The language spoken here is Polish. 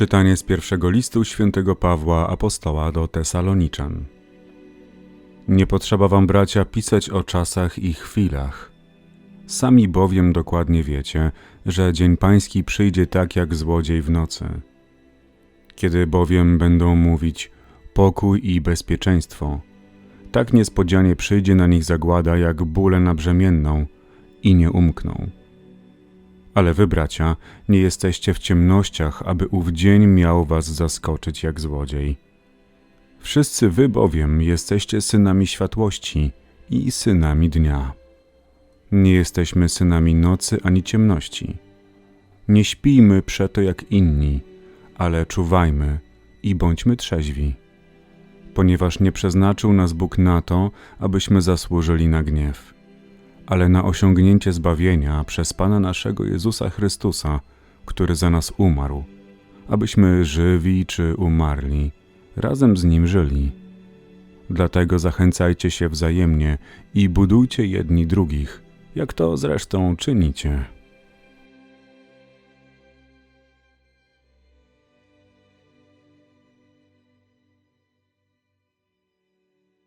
Czytanie z pierwszego listu świętego Pawła apostoła do Tesaloniczan. Nie potrzeba wam, bracia, pisać o czasach i chwilach. Sami bowiem dokładnie wiecie, że dzień pański przyjdzie tak jak złodziej w nocy. Kiedy bowiem będą mówić pokój i bezpieczeństwo, tak niespodzianie przyjdzie na nich zagłada jak bóle na brzemienną i nie umkną. Ale wy, bracia, nie jesteście w ciemnościach, aby ów dzień miał was zaskoczyć jak złodziej. Wszyscy wy bowiem jesteście synami światłości i synami dnia. Nie jesteśmy synami nocy ani ciemności. Nie śpijmy przeto jak inni, ale czuwajmy i bądźmy trzeźwi. Ponieważ nie przeznaczył nas Bóg na to, abyśmy zasłużyli na gniew ale na osiągnięcie zbawienia przez Pana naszego Jezusa Chrystusa, który za nas umarł, abyśmy żywi czy umarli, razem z Nim żyli. Dlatego zachęcajcie się wzajemnie i budujcie jedni drugich, jak to zresztą czynicie.